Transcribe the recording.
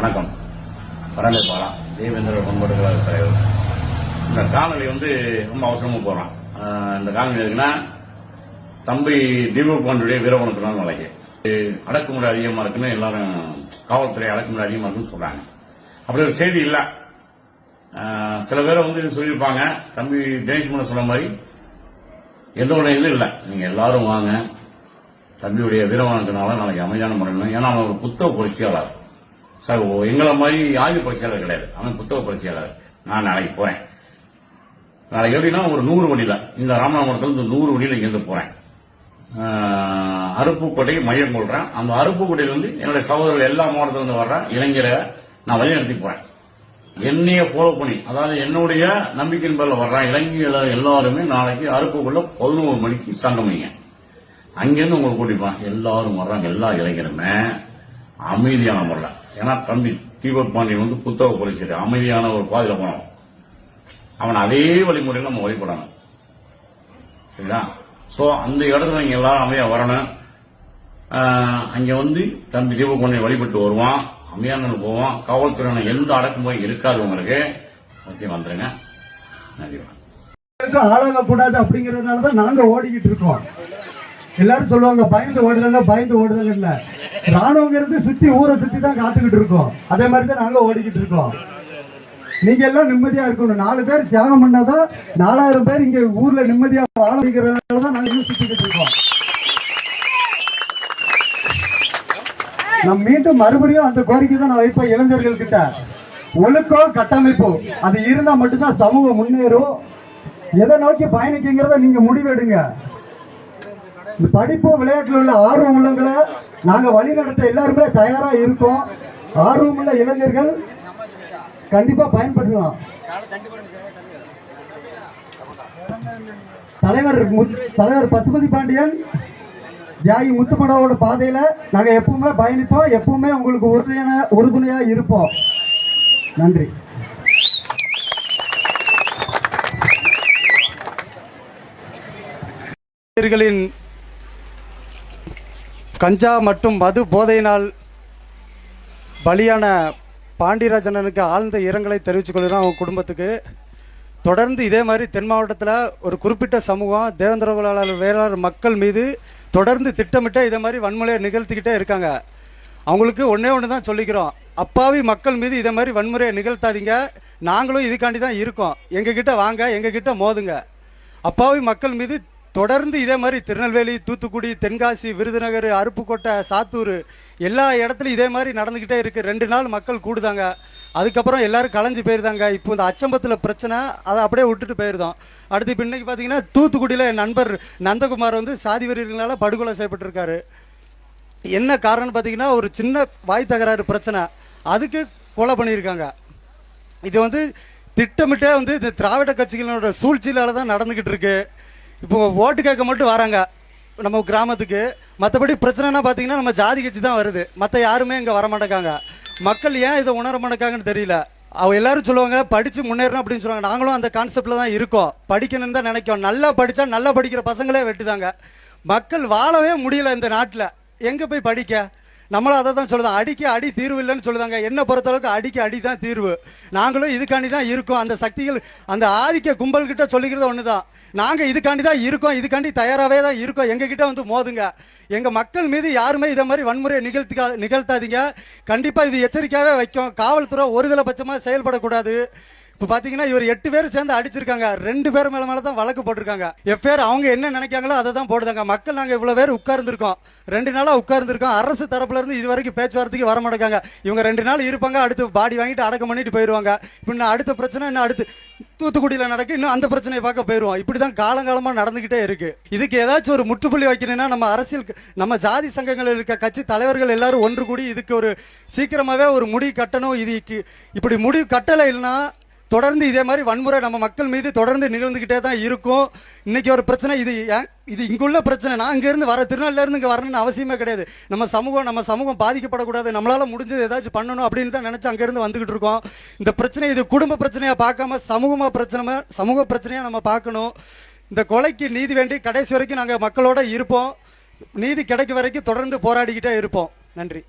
வணக்கம். பரண்டை பாலா. தேவேந்திர பண்பாடு கழக தலைவர். இந்த காணொலி வந்து ரொம்ப அவசரமா போறான். ஆஹ் இந்த காணொலி எதுக்குன்னா தம்பி தீபக் பாண்டுடைய வீரவனத்தினால் வழக்கு. அடக்குமுறை அதிகமா இருக்குன்னு எல்லாரும் காவல்துறை அடக்குமுறை அதிகமா இருக்குன்னு சொல்றாங்க. அப்படி ஒரு செய்தி இல்ல. சில பேரை வந்து சொல்லியிருப்பாங்க. தம்பி தினேஷ் முன்ன சொன்ன மாதிரி எந்த ஒரு இது இல்லை. நீங்க எல்லாரும் வாங்க. தம்பியுடைய வீரவானத்தினால நாளைக்கு அமைதியான முறையில் ஏன்னா அவன் ஒரு புத்தக புரட்சியாளர். சார் ஓ, எங்களை மாதிரி ஆயுத புரட்சியாளர் கிடையாது. அவன் புத்தக புரட்சியாளர் நான் நாளைக்கு போறேன். நாளைக்கு எப்படின்னா ஒரு நூறு வழியில இந்த ராமநாதபுரத்துல இருந்து நூறு வழியில இங்கிருந்து போறேன். ஆஹ், அருப்புக்கோட்டைக்கு மையம் கொள்றேன். அந்த அருப்புக்கோட்டையில இருந்து என்னுடைய சகோதரர்கள் எல்லா மாவட்டத்துல இருந்து வர்ற இளைஞரை நான் வழிநடத்தி போறேன். என்னைய ஃபாலோ பண்ணி அதாவது என்னுடைய நம்பிக்கையின் பேர்ல வர்ற இளைஞர்கள் எல்லாருமே நாளைக்கு அருப்புக்குள்ள பதினோரு மணிக்கு சங்கமிங்க அங்கிருந்து உங்களை கூட்டிப்பான் எல்லாரும் வர்றாங்க எல்லா இளைஞருமே. அமைதியான முறையில். ஏன்னா தம்பி தீபக் பாண்டியன் வந்து புத்தக புரட்சி அமைதியான ஒரு பாதையில் போனோம் அவன் அதே வழிமுறையில் நம்ம வழிபடணும். சரிங்களா? ஸோ அந்த இடத்துல நீங்க எல்லாரும் அமைதியா வரணும். அங்கே அங்க வந்து தம்பி தீபக் பாண்டியன் வழிபட்டு வருவான். அமைதியான போவான். காவல்துறையான எந்த அடக்குமுறை இருக்காது உங்களுக்கு. அவசியம் வந்துருங்க. நன்றி வணக்கம். யாருக்கும் ஆளாகக்கூடாது தான் நாங்க ஓடிக்கிட்டு இருக்கோம். எல்லாரும் சொல்லுவாங்க பயந்து ஓடுதாங்க பயந்து ஓடுதாங்க இல்லை ராணுவங்கிறது சுத்தி ஊரை சுத்தி தான் காத்துக்கிட்டு இருக்கோம். அதே மாதிரி தான் நாங்க ஓடிக்கிட்டு இருக்கோம். நீங்க எல்லாம் நிம்மதியா இருக்கணும். நாலு பேர் தியாகம் பண்ணாதான் நாலாயிரம் பேர் இங்க ஊர்ல நிம்மதியா வாழ தான் நாங்க சுத்திக்கிட்டு இருக்கோம். நான் மீண்டும் மறுபடியும் அந்த கோரிக்கை தான் நான் வைப்பேன் இளைஞர்கள் கிட்ட ஒழுக்கம் கட்டமைப்பு அது இருந்தா மட்டும்தான் சமூகம் முன்னேறும். எதை நோக்கி பயணிக்குங்கிறத நீங்க முடிவெடுங்க. படிப்பு விளையாட்டில் உள்ள ஆர்வம் உள்ளவங்களை நாங்கள் வழி நடத்த எல்லாருமே தயாராக இருக்கோம். ஆர்வம் உள்ள இளைஞர்கள் கண்டிப்பாக பயன்படுத்தலாம் தலைவர் முத்- தலைவர் பசுபதி பாண்டியன் தியாகி முத்துப்படாவோட பாதையில் நாங்கள் எப்பவுமே பயணிப்போம். எப்பவுமே உங்களுக்கு உறுதியான உறுதுணையாக இருப்போம். நன்றி. இளைஞர்களின் கஞ்சா மற்றும் மது போதையினால் பலியான பாண்டியராஜனனுக்கு ஆழ்ந்த இரங்கலை தெரிவித்துக் அவங்க குடும்பத்துக்கு. தொடர்ந்து இதே மாதிரி தென் மாவட்டத்தில் ஒரு குறிப்பிட்ட சமூகம் தேவேந்திர வேளாளர் வேளாளர் மக்கள் மீது தொடர்ந்து திட்டமிட்டே இதே மாதிரி வன்முறையை நிகழ்த்திக்கிட்டே இருக்காங்க. அவங்களுக்கு ஒன்றே ஒன்று தான் சொல்லிக்கிறோம். அப்பாவி மக்கள் மீது இதே மாதிரி வன்முறையை நிகழ்த்தாதீங்க. நாங்களும் இதுக்காண்டி தான் இருக்கோம். எங்ககிட்ட வாங்க எங்ககிட்ட மோதுங்க. அப்பாவி மக்கள் மீது தொடர்ந்து இதே மாதிரி திருநெல்வேலி தூத்துக்குடி தென்காசி விருதுநகர் அருப்புக்கோட்டை சாத்தூர் எல்லா இடத்துலையும் இதே மாதிரி நடந்துக்கிட்டே இருக்குது ரெண்டு நாள் மக்கள் கூடுதாங்க. அதுக்கப்புறம் எல்லாரும் கலைஞ்சு போயிருந்தாங்க. இப்போ இந்த அச்சம்பத்தில் பிரச்சனை அதை அப்படியே விட்டுட்டு போயிருந்தோம். அடுத்து இப்போ இன்றைக்கி பார்த்தீங்கன்னா தூத்துக்குடியில் என் நண்பர் நந்தகுமார் வந்து சாதி வெறியர்களால படுகொலை செய்யப்பட்டிருக்காரு. என்ன காரணம்னு பார்த்தீங்கன்னா ஒரு சின்ன வாய் தகராறு பிரச்சனை. அதுக்கு கொலை பண்ணியிருக்காங்க. இது வந்து திட்டமிட்டே வந்து இந்த திராவிட கட்சிகளோட சூழ்ச்சியிலால தான் நடந்துக்கிட்டு இருக்குது இப்போ ஓட்டு கேட்க மட்டும் வராங்க. நம்ம கிராமத்துக்கு. மற்றபடி பிரச்சனைனா பார்த்தீங்கன்னா நம்ம ஜாதி கட்சி தான் வருது. மற்ற யாருமே இங்கே வர மாட்டேங்காங்க மக்கள் ஏன் இதை உணர மாட்டேங்காங்கன்னு தெரியல. அவங்க எல்லாரும் சொல்லுவாங்க படித்து முன்னேறணும் அப்படின்னு சொல்லுவாங்க. நாங்களும் அந்த கான்செப்டில் தான் இருக்கோம். படிக்கணும்னு தான் நினைக்கிறோம் நல்லா படித்தா நல்லா படிக்கிற பசங்களே வெட்டுதாங்க. மக்கள் வாழவே முடியல இந்த நாட்டில். எங்கே போய் படிக்க? நம்மளும் அதை தான் சொல்லுதான் அடிக்க அடி தீர்வு இல்லைன்னு சொல்லுதாங்க. என்ன பொறுத்தளவுக்கு அடிக்க அடி தான் தீர்வு. நாங்களும் இதுக்காண்டி தான் இருக்கோம். அந்த சக்திகள் அந்த ஆதிக்க கும்பல்கிட்ட சொல்லிக்கிறது ஒன்று தான் நாங்கள் இதுக்காண்டி தான் இருக்கோம். இதுக்காண்டி தயாராகவே தான் இருக்கோம். எங்ககிட்ட வந்து மோதுங்க. எங்கள் மக்கள் மீது யாருமே இதை மாதிரி வன்முறையை நிகழ்த்திக்கா நிகழ்த்தாதீங்க. கண்டிப்பாக இது எச்சரிக்கையாகவே வைக்கும். காவல்துறை ஒருதலை பட்சமாக செயல்படக்கூடாது. இப்போ பார்த்தீங்கன்னா இவர் எட்டு பேர் சேர்ந்து அடிச்சிருக்காங்க. ரெண்டு பேர் மேலே மேலே தான் வழக்கு போட்டிருக்காங்க. எஃப்ஐஆர் அவங்க என்ன நினைக்காங்களோ அதை தான் போடுதாங்க. மக்கள் நாங்கள் இவ்வளோ பேர் உட்கார்ந்துருக்கோம். ரெண்டு நாளாக உட்கார்ந்துருக்கோம். அரசு தரப்புலேருந்து இது வரைக்கும் பேச்சுவார்த்தைக்கு வர மாட்டாங்க இவங்க ரெண்டு நாள் இருப்பாங்க. அடுத்து பாடி வாங்கிட்டு அடக்கம் பண்ணிட்டு போயிடுவாங்க இன்னும் அடுத்த பிரச்சனை இன்னும் அடுத்து தூத்துக்குடியில் நடக்கு இன்னும் அந்த பிரச்சனையை பார்க்க போயிடுவோம் இப்படி தான் காலங்காலமாக நடந்துக்கிட்டே இருக்கு. இதுக்கு ஏதாச்சும் ஒரு முற்றுப்புள்ளி வைக்கணும்னா நம்ம அரசியல் நம்ம ஜாதி சங்கங்களில் இருக்க கட்சி தலைவர்கள் எல்லாரும் ஒன்று கூடி இதுக்கு ஒரு சீக்கிரமாகவே ஒரு முடிவு கட்டணும். இதுக்கு இப்படி முடிவு கட்டலை இல்லைன்னா தொடர்ந்து இதே மாதிரி வன்முறை நம்ம மக்கள் மீது தொடர்ந்து நிகழ்ந்துக்கிட்டே தான் இருக்கும். இன்னைக்கு ஒரு பிரச்சனை இது இது இங்குள்ள பிரச்சனை. நான் இங்கேருந்து வர திருநெல்வேலிருந்து இங்கே வரணும்னு அவசியமே கிடையாது. நம்ம சமூகம் நம்ம சமூகம் பாதிக்கப்படக்கூடாது. நம்மளால் முடிஞ்சது ஏதாச்சும் பண்ணணும் அப்படின்னு தான் நினச்சி அங்கேருந்து வந்துக்கிட்டு இருக்கோம். இந்த பிரச்சனை இது குடும்ப பிரச்சனையாக பார்க்காம சமூகமாக பிரச்சனை சமூக பிரச்சனையாக நம்ம பார்க்கணும். இந்த கொலைக்கு நீதி வேண்டி கடைசி வரைக்கும் நாங்கள் மக்களோட இருப்போம். நீதி கிடைக்க வரைக்கும் தொடர்ந்து போராடிக்கிட்டே இருப்போம். நன்றி.